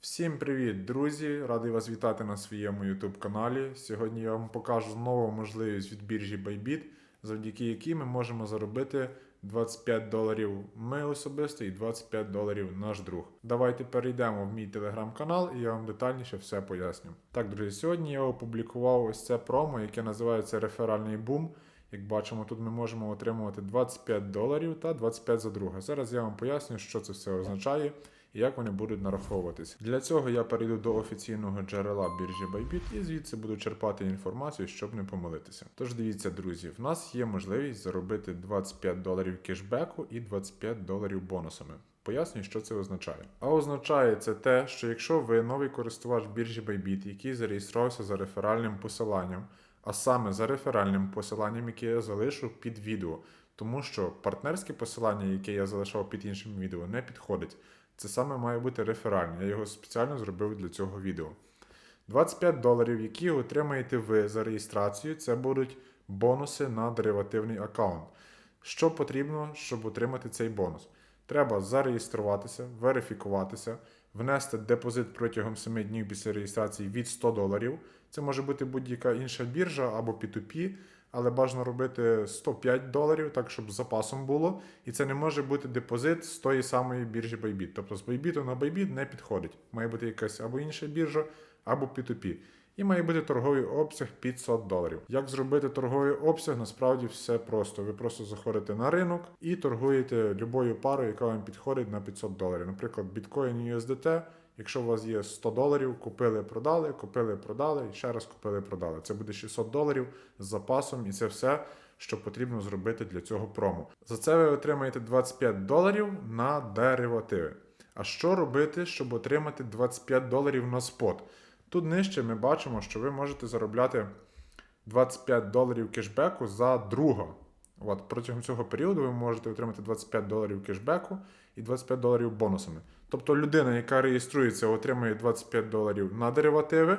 Всім привіт, друзі! Радий вас вітати на своєму YouTube каналі. Сьогодні я вам покажу нову можливість від біржі Bybit, завдяки якій ми можемо заробити 25 доларів ми особисто і 25 доларів наш друг. Давайте перейдемо в мій телеграм-канал і я вам детальніше все поясню. Так, друзі, сьогодні я опублікував ось це промо, яке називається реферальний бум. Як бачимо, тут ми можемо отримувати 25 доларів та 25 за друга. Зараз я вам поясню, що це все означає як вони будуть нараховуватись. Для цього я перейду до офіційного джерела біржі Bybit і звідси буду черпати інформацію, щоб не помилитися. Тож дивіться, друзі, в нас є можливість заробити 25 доларів кешбеку і 25 доларів бонусами. Пояснюю, що це означає. А означає це те, що якщо ви новий користувач біржі Bybit, який зареєструвався за реферальним посиланням, а саме за реферальним посиланням, яке я залишу під відео, тому що партнерське посилання, яке я залишав під іншим відео, не підходить. Це саме має бути реферальне. Я його спеціально зробив для цього відео. 25 доларів, які отримаєте ви за реєстрацію, це будуть бонуси на деривативний аккаунт. Що потрібно, щоб отримати цей бонус? Треба зареєструватися, верифікуватися, внести депозит протягом 7 днів після реєстрації від 100 доларів. Це може бути будь-яка інша біржа або P2P, але бажано робити 105 доларів, так щоб з запасом було. І це не може бути депозит з тої самої біржі Bybit. Тобто з Bybit на Bybit не підходить. Має бути якась або інша біржа, або P2P. І має бути торговий обсяг 500 доларів. Як зробити торговий обсяг? Насправді все просто. Ви просто заходите на ринок і торгуєте любою парою, яка вам підходить на 500 доларів. Наприклад, біткоін USDT. Якщо у вас є 100 доларів, купили, продали, купили, продали і ще раз купили, продали. Це буде 600 доларів з запасом, і це все, що потрібно зробити для цього промо. За це ви отримаєте 25 доларів на деривативи. А що робити, щоб отримати 25 доларів на спот? Тут нижче ми бачимо, що ви можете заробляти 25 доларів кешбеку за друга. От, протягом цього періоду ви можете отримати 25 доларів кешбеку і 25 доларів бонусами. Тобто людина, яка реєструється, отримує 25 доларів на деривативи,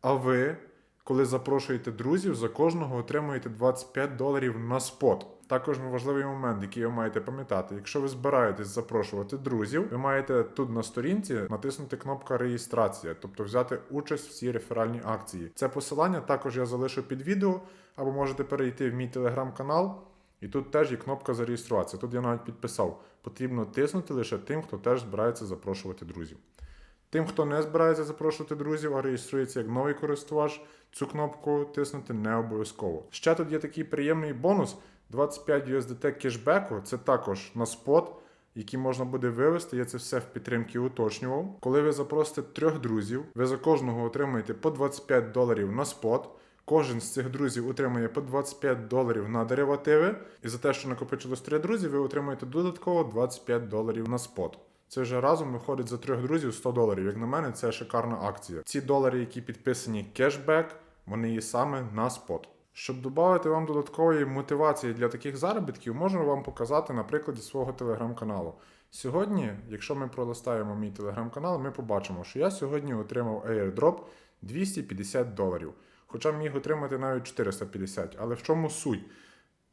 а ви, коли запрошуєте друзів, за кожного отримуєте 25 доларів на спот. Також важливий момент, який ви маєте пам'ятати. Якщо ви збираєтесь запрошувати друзів, ви маєте тут на сторінці натиснути кнопку реєстрація, тобто взяти участь в цій реферальній акції. Це посилання також я залишу під відео, або можете перейти в мій телеграм-канал. І тут теж є кнопка зареєструватися. Тут я навіть підписав. Потрібно тиснути лише тим, хто теж збирається запрошувати друзів. Тим, хто не збирається запрошувати друзів, а реєструється як новий користувач, цю кнопку тиснути не обов'язково. Ще тут є такий приємний бонус: 25 USDT кешбеку, це також на спот, який можна буде вивести. Я це все в підтримці уточнював. Коли ви запросите трьох друзів, ви за кожного отримаєте по 25 доларів на спот. Кожен з цих друзів отримує по 25 доларів на деривативи, і за те, що накопичилось три друзі, ви отримуєте додатково 25 доларів на спот. Це вже разом виходить за трьох друзів 100 доларів. Як на мене, це шикарна акція. Ці долари, які підписані кешбек, вони є саме на спот. Щоб додати вам додаткової мотивації для таких заробітків, можу вам показати на прикладі свого телеграм-каналу. Сьогодні, якщо ми пролистаємо мій телеграм-канал, ми побачимо, що я сьогодні отримав airdrop 250 доларів. Хоча міг отримати навіть 450. Але в чому суть?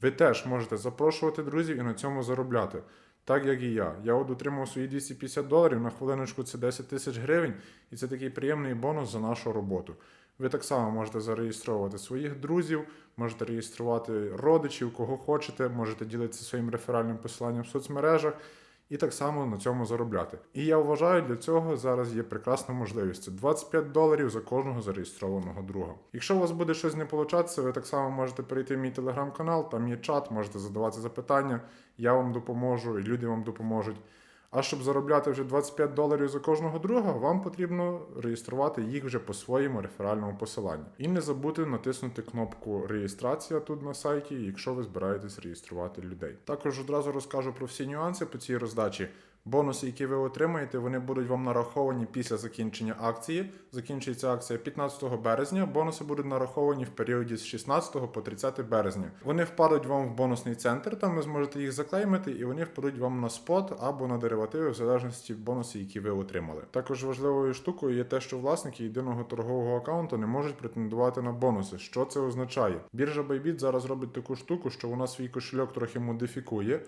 Ви теж можете запрошувати друзів і на цьому заробляти. Так як і я. Я от отримав свої 250 доларів, на хвилиночку це 10 тисяч гривень, і це такий приємний бонус за нашу роботу. Ви так само можете зареєструвати своїх друзів, можете реєструвати родичів, кого хочете, можете ділитися своїм реферальним посиланням в соцмережах і так само на цьому заробляти. І я вважаю, для цього зараз є прекрасна можливість. Це 25 доларів за кожного зареєстрованого друга. Якщо у вас буде щось не получатися, ви так само можете перейти в мій телеграм-канал, там є чат, можете задавати запитання, я вам допоможу, і люди вам допоможуть. А щоб заробляти вже 25 доларів за кожного друга, вам потрібно реєструвати їх вже по своєму реферальному посиланню. І не забути натиснути кнопку реєстрація тут на сайті, якщо ви збираєтесь реєструвати людей. Також одразу розкажу про всі нюанси по цій роздачі. Бонуси, які ви отримаєте, вони будуть вам нараховані після закінчення акції. Закінчується акція 15 березня. Бонуси будуть нараховані в періоді з 16 по 30 березня. Вони впадуть вам в бонусний центр, там ви зможете їх заклеймити, і вони впадуть вам на спот або на деривативи, в залежності бонусів, які ви отримали. Також важливою штукою є те, що власники єдиного торгового аккаунту не можуть претендувати на бонуси. Що це означає? Біржа Bybit зараз робить таку штуку, що вона свій кошельок трохи модифікує.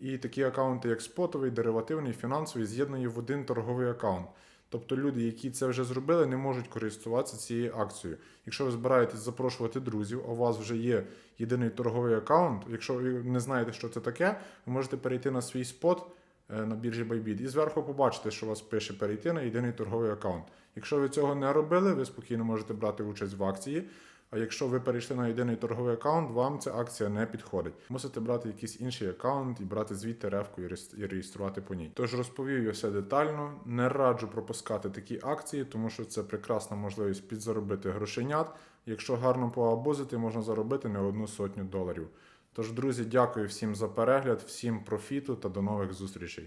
І такі аккаунти, як спотовий, деривативний, фінансовий, з'єднує в один торговий аккаунт. Тобто люди, які це вже зробили, не можуть користуватися цією акцією. Якщо ви збираєтесь запрошувати друзів, а у вас вже є єдиний торговий аккаунт, якщо ви не знаєте, що це таке, ви можете перейти на свій спот е, на біржі Bybit і зверху побачите, що вас пише перейти на єдиний торговий аккаунт. Якщо ви цього не робили, ви спокійно можете брати участь в акції. А якщо ви перейшли на єдиний торговий аккаунт, вам ця акція не підходить. Мусите брати якийсь інший аккаунт і брати звідти ревку і реєс- реєструвати по ній. Тож розповів я все детально. Не раджу пропускати такі акції, тому що це прекрасна можливість підзаробити грошенят. Якщо гарно поабузити, можна заробити не одну сотню доларів. Тож, друзі, дякую всім за перегляд, всім профіту та до нових зустрічей.